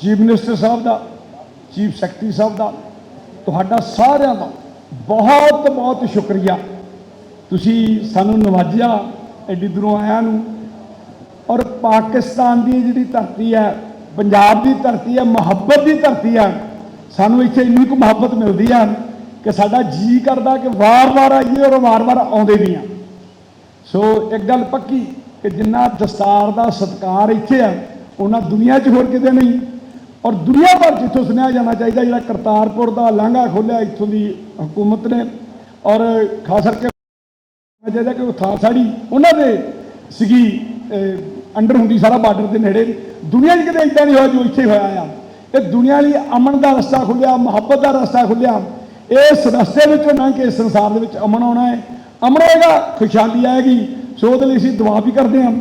Chief minister ਸਾਹਿਬ ਦਾ, chief secretary ਸਾਹਿਬ ਦਾ, ਤੁਹਾਡਾ ਸਾਰਿਆਂ ਦਾ ਬਹੁਤ ਬਹੁਤ ਸ਼ੁਕਰੀਆ। ਤੁਸੀਂ ਸਾਨੂੰ ਨਵਾਜਿਆ ਐਡੀ ਦੂਰੋਂ ਆਇਆਂ ਨੂੰ ਔਰ ਪਾਕਿਸਤਾਨ ਦੀ ਜਿਹੜੀ ਧਰਤੀ ਹੈ, ਪੰਜਾਬ ਦੀ ਧਰਤੀ ਹੈ, ਮੁਹੱਬਤ ਦੀ ਧਰਤੀ ਹੈ, ਸਾਨੂੰ ਇੱਥੇ ਇੰਨੀ ਕੁ ਮੁਹੱਬਤ ਮਿਲਦੀ ਹੈ ਕਿ ਸਾਡਾ ਜੀ ਕਰਦਾ ਕਿ ਵਾਰ-ਵਾਰ ਆਈਏ ਔਰ ਵਾਰ-ਵਾਰ ਆਉਂਦੇ ਵੀ ਆ ਸੋ ਇੱਕ ਗੱਲ ਪੱਕੀ ਕਿ ਜਿੰਨਾ ਦਸਤਾਰ ਦਾ ਸਤਕਾਰ ਇੱਥੇ ਆ ਉਹਨਾਂ ਦੁਨੀਆ 'ਚ ਹੋਰ ਕਿਤੇ ਨਹੀਂ। ਔਰ ਦੁਨੀਆ ਭਰ 'ਚ ਇੱਥੋਂ ਸੁਣਿਆ ਜਾਣਾ ਚਾਹੀਦਾ ਜਿਹੜਾ ਕਰਤਾਰਪੁਰ ਦਾ ਲਾਂਘਾ ਖੋਲਿਆ ਇੱਥੋਂ ਦੀ ਹਕੂਮਤ ਨੇ। ਔਰ ਖਾਸ ਕਰਕੇ ਚਾਹੀਦਾ ਕਿ ਉਹ ਥਾਂ ਉਹਨਾਂ ਦੇ ਸੀਗੀ ਅੰਡਰ ਹੁੰਦੀ ਸਾਰਾ ਬਾਰਡਰ ਦੇ ਨੇੜੇ। ਦੁਨੀਆ 'ਚ ਕਿਤੇ ਇਦਾਂ ਨਹੀਂ ਹੋਇਆ ਜੋ ਇੱਥੇ ਹੋਇਆ ਆ। ਇਹ ਦੁਨੀਆ ਲਈ ਅਮਨ ਦਾ ਰਸਤਾ ਖੁੱਲਿਆ ਮੁਹੱਬਤ ਦਾ ਰਸਤਾ ਖੁੱਲਿਆ ਇਸ ਰਸਤੇ ਵਿੱਚੋਂ ਲੰਘ ਕੇ ਇਸ ਸੰਸਾਰ ਦੇ ਵਿੱਚ ਅਮਨ ਆਉਣਾ ਹੈ। ਅਮਨ ਹੋਏਗਾ ਖੁਸ਼ਹਾਲੀ ਆਏਗੀ। ਸੋ ਉਹਦੇ ਲਈ ਅਸੀਂ ਦੁਆ ਵੀ ਕਰਦੇ ਹਾਂ।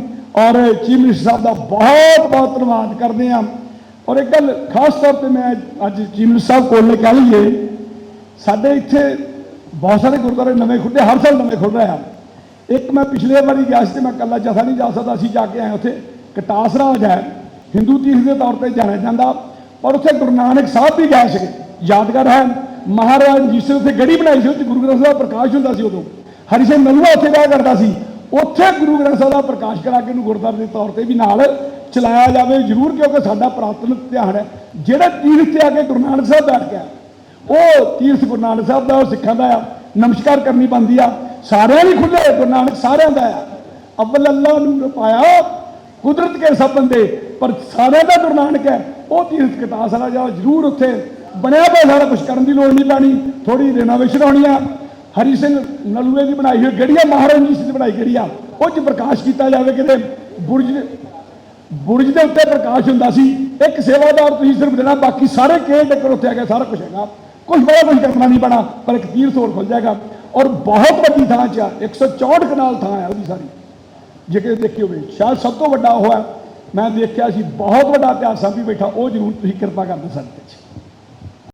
ਔਰ ਚੀਫ ਮਿਨਿਸਟਰ ਸਾਹਿਬ ਦਾ ਬਹੁਤ ਬਹੁਤ ਧੰਨਵਾਦ ਕਰਦੇ ਹਾਂ। ਔਰ ਇੱਕ ਗੱਲ ਖਾਸ ਤੌਰ ਤੇ ਮੈਂ ਅੱਜ ਚੀਫ ਸਾਹਿਬ ਕੋਲ ਨੇ ਕਹਿ ਲਈਏ, ਸਾਡੇ ਇੱਥੇ ਬਹੁਤ ਸਾਰੇ ਗੁਰਦੁਆਰੇ ਨਵੇਂ ਖੁੱਲੇ ਹਰ ਸਾਲ ਨਵੇਂ ਖੁੱਲ ਰਹੇ ਆ ਇੱਕ ਮੈਂ ਪਿਛਲੇ ਵਾਰੀ ਗਿਆ ਸੀ ਤੇ ਮੈਂ ਕੱਲਾ ਜਥਾ ਨਹੀਂ ਜਾ ਸਕਦਾ ਅਸੀਂ ਜਾ ਕੇ ਆਏ ਉੱਥੇ ਕਟਾਸ ਰਾਜ ਹੈ ਹਿੰਦੂ ਤੀਰਥ ਦੇ ਤੌਰ ਤੇ ਜਾਣਿਆ ਜਾਂਦਾ ਔਰ ਉੱਥੇ ਗੁਰੂ ਨਾਨਕ ਸਾਹਿਬ ਵੀ ਗਏ ਸੀਗੇ, ਯਾਦਗਾਰ ਹੈ। ਮਹਾਰਾਜ ਜੀ ਸੇ ਉੱਥੇ ਗੜੀ ਬਣਾਈ ਸੀ, ਉੱਥੇ ਗੁਰੂ ਗ੍ਰੰਥ ਸਾਹਿਬ ਦਾ ਪ੍ਰਕਾਸ਼ ਹੁੰਦਾ ਸੀ ਉਦੋਂ। ਹਰੀ ਸਿੰਘ ਨਲੂਆ ਉੱਥੇ ਜਾ ਕਰਦਾ ਸੀ, ਉੱਥੇ ਗੁਰੂ ਗ੍ਰੰਥ ਸਾਹਿਬ ਦਾ ਪ੍ਰਕਾਸ਼ ਕਰਾ ਕੇ ਉਹਨੂੰ ਗੁਰਦੁਆਰੇ ਦੇ ਤੌਰ ਤੇ ਵੀ ਨਾਲ ਚਲਾਇਆ ਜਾਵੇ, ਜ਼ਰੂਰ ਕਿਉਂਕਿ ਸਾਡਾ ਪ੍ਰਾਤਨ ਧਿਆਨ ਹੈ। ਜਿਹੜਾ ਤੀਰਥ ਤੇ ਆ ਕੇ ਗੁਰੂ ਨਾਨਕ ਸਾਹਿਬ ਬੈਠ ਗਿਆ, ਉਹ ਤੀਰਥ ਗੁਰੂ ਨਾਨਕ ਸਾਹਿਬ ਦਾ, ਉਹ ਸਿੱਖਾਂ ਦਾ ਆ, ਨਮਸਕਾਰ ਕਰਨੀ ਪੈਂਦੀ ਆ। ਸਾਰਿਆਂ ਲਈ ਖੁੱਲੇ ਗੁਰੂ ਨਾਨਕ ਸਾਰਿਆਂ ਦਾ ਆ। ਅਵਲ ਅੱਲਾ ਨੂੰ ਪਾਇਆ ਕੁਦਰਤ ਕੇ ਸਭ ਬੰਦੇ, ਪਰ ਸਾਰਿਆਂ ਦਾ ਗੁਰੂ ਨਾਨਕ ਹੈ, ਉਹ ਤੀਰਥ ਕਿਤਾ ਸਾਰਾ ਜਾ ਜ਼ਰੂਰ ਉੱਥੇ ਬਣਿਆ ਪਿਆ ਸਾਰਾ ਕੁਝ ਕਰਨ ਦੀ ਲੋੜ ਨਹੀਂ ਪੈਣੀ ਥੋੜੀ ਰੈਨੋਵੇਸ਼ਨ ਹੋਣੀ ਆ। ਹਰੀ ਸਿੰਘ ਨਲੂਏ ਦੀ ਬਣਾਈ ਹੋਈ ਗੜੀਆ, ਮਹਾਰਾਜ ਜੀ ਦੀ ਬਣਾਈ ਗੜੀ ਆ ਉਹ ਚ ਪ੍ਰਕਾਸ਼ ਕੀਤਾ ਜਾਵੇ ਕਿਤੇ, ਬੁਰਜ ਬੁਰਜ ਦੇ ਉੱਤੇ ਪ੍ਰਕਾਸ਼ ਹੁੰਦਾ ਸੀ, ਇੱਕ ਸੇਵਾਦਾਰ ਤੁਸੀਂ ਸਿਰਫ ਦੇਣਾ, ਬਾਕੀ ਸਾਰੇ ਕੇਅਰ ਟੇਕਰ ਉੱਥੇ ਆ ਗਿਆ ਸਾਰਾ ਕੁਝ ਹੈਗਾ। ਕੁਝ ਬੜਾ ਕੁਝ ਕਰਨਾ ਨਹੀਂ ਪੈਣਾ, ਪਰ ਇੱਕ ਤੀਰ ਸੋਰ ਖੁੱਲ ਜਾਏਗਾ। ਔਰ ਬਹੁਤ ਵੱਡੀ ਥਾਂ 'ਚ ਆ 164 ਕਨਾਲ ਥਾਂ ਹੈ ਉਹਦੀ ਸਾਰੀ। ਜੇ ਕਿਤੇ ਦੇਖੀ ਹੋਵੇ, ਸ਼ਾਇਦ ਸਭ ਤੋਂ ਵੱਡਾ ਉਹ ਹੈ ਮੈਂ ਦੇਖਿਆ ਸੀ, ਬਹੁਤ ਵੱਡਾ ਇਤਿਹਾਸ ਵੀ ਬੈਠਾ, ਉਹ ਜ਼ਰੂਰ ਤੁਸੀਂ ਕਿਰਪਾ ਕਰਦੇ ਸਾਡੇ ਤੇ।